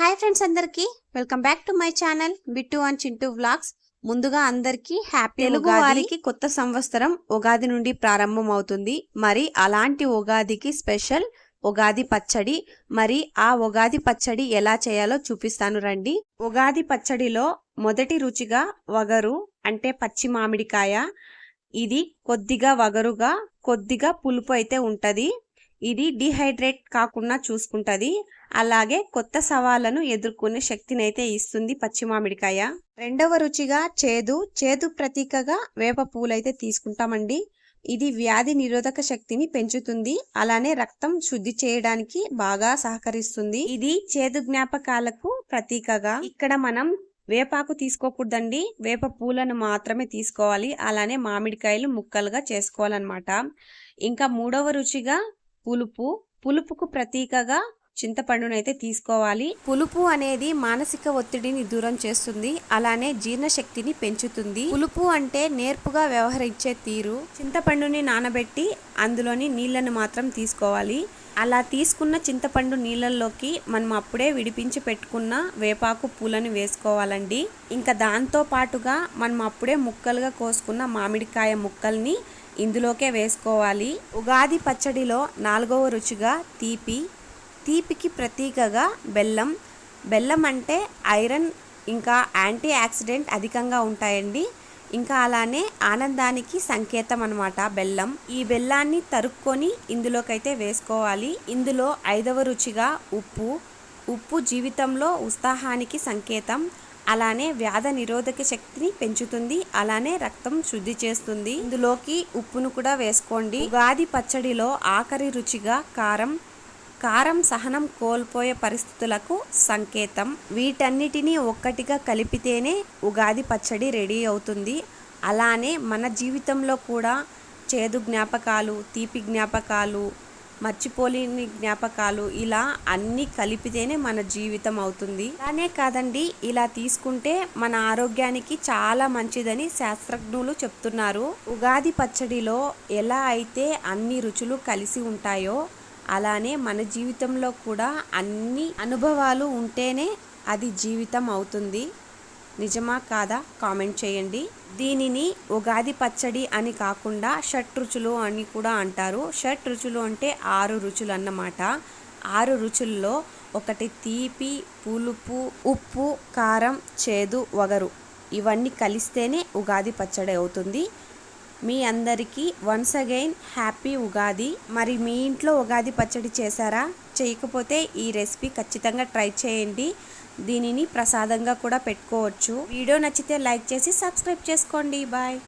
Hi friends అందరికి. Welcome back to my channel Bittu and Chintu vlogs ముందుగా అందరికి happy Telugu వారికి కొత్త సంవత్సరం ఉగాది నుండి ప్రారంభం అవుతుంది. మరి అలాంటి ఉగాదికి స్పెషల్ ఉగాది పచ్చడి. మరి ఆ ఉగాది పచ్చడి ఎలా చేయాలో చూపిస్తాను రండి. ఉగాది పచ్చడిలో మొదటి రుచిగా వగరు అంటే పచ్చి మామిడికాయ. ఇది కొద్దిగా వగరుగా కొద్దిగా పులుపు అయితే ఉంటది. ఇది డిహైడ్రేట్ కాకుండా చూసుకుంటుంది. అలాగే కొత్త సవాళ్ళను ఎదుర్కొనే శక్తిని అయితే ఇస్తుంది పచ్చి మామిడికాయ రెండవ రుచిగా చేదు చేదు ప్రతీకగా వేప పూలైతే తీసుకుంటామండి. ఇది వ్యాధి నిరోధక శక్తిని పెంచుతుంది. అలానే రక్తం శుద్ధి చేయడానికి బాగా సహకరిస్తుంది. ఇది చేదు జ్ఞాపకాలకు ప్రతీకగా. ఇక్కడ మనం వేపాకు తీసుకోకూడదండి. వేప పూలను మాత్రమే తీసుకోవాలి. అలానే మామిడికాయలు ముక్కలుగా చేసుకోవాలన్నమాట. ఇంకా మూడవ రుచిగా పులుపు పులుపుకు ప్రతీకగా చింతపండునైతే తీసుకోవాలి. పులుపు అనేది మానసిక ఒత్తిడిని దూరం చేస్తుంది అలానే జీర్ణశక్తిని పెంచుతుంది. పులుపు అంటే నేర్పుగా వ్యవహరించే తీరు. చింతపండుని నానబెట్టి అందులోని నీళ్ళను మాత్రం తీసుకోవాలి. అలా తీసుకున్న చింతపండు నీళ్ళల్లోకి మనం అప్పుడే విడిపించి పెట్టుకున్న వేపాకు పూలను వేసుకోవాలండి. ఇంకా దాంతో పాటుగా మనం అప్పుడే ముక్కలుగా కోసుకున్న మామిడికాయ ముక్కల్ని ఇందులోకే వేసుకోవాలి. ఉగాది పచ్చడిలో నాలుగవ రుచిగా తీపి తీపికి ప్రతీకగా బెల్లం. బెల్లం అంటే ఐరన్ ఇంకా యాంటీ ఆక్సిడెంట్ అధికంగా ఉంటాయండి. ఇంకా అలానే ఆనందానికి సంకేతం అనమాట బెల్లం. ఈ బెల్లాన్ని తరుక్కొని ఇందులోకైతే వేసుకోవాలి. ఇందులో ఐదవ రుచిగా ఉప్పు ఉప్పు జీవితంలో ఉత్సాహానికి సంకేతం. అలానే వ్యాధ నిరోధక శక్తిని పెంచుతుంది. అలానే రక్తం శుద్ధి చేస్తుంది. ఇందులోకి ఉప్పును కూడా వేసుకోండి. ఉగాది పచ్చడిలో ఆఖరి రుచిగా కారం కారం సహనం కోల్పోయే పరిస్థితులకు సంకేతం. వీటన్నిటినీ ఒక్కటిగా కలిపితేనే ఉగాది పచ్చడి రెడీ అవుతుంది. అలానే మన జీవితంలో కూడా చేదు జ్ఞాపకాలు తీపి జ్ఞాపకాలు మర్చిపోలేని జ్ఞాపకాలు ఇలా అన్నీ కలిపితేనే మన జీవితం అవుతుంది. అలానే కాదండి ఇలా తీసుకుంటే మన ఆరోగ్యానికి చాలా మంచిదని శాస్త్రజ్ఞులు చెప్తున్నారు. ఉగాది పచ్చడిలో ఎలా అయితే అన్ని రుచులు కలిసి ఉంటాయో అలానే మన జీవితంలో కూడా అన్ని అనుభవాలు ఉంటేనే అది జీవితం అవుతుంది. నిజమా కాదా? కామెంట్ చేయండి. దీనిని ఉగాది పచ్చడి అని కాకుండా షట్ రుచులు అని కూడా అంటారు. షట్ రుచులు అంటే ఆరు రుచులు అన్నమాట. ఆరు రుచుల్లో ఒకటి తీపి పులుపు ఉప్పు కారం చేదు వగరు. ఇవన్నీ కలిస్తేనే ఉగాది పచ్చడి అవుతుంది. మీ అందరికీ వన్స్ అగైన్ హ్యాపీ ఉగాది. మరి మీ ఇంట్లో ఉగాది పచ్చడి చేశారా? చేయకపోతే ఈ రెసిపీ ఖచ్చితంగా ట్రై చేయండి. దీనిని ప్రసాదంగా కూడా పెట్టుకోవచ్చు. వీడియో నచ్చితే లైక్ చేసి సబ్స్క్రైబ్ చేసుకోండి. బాయ్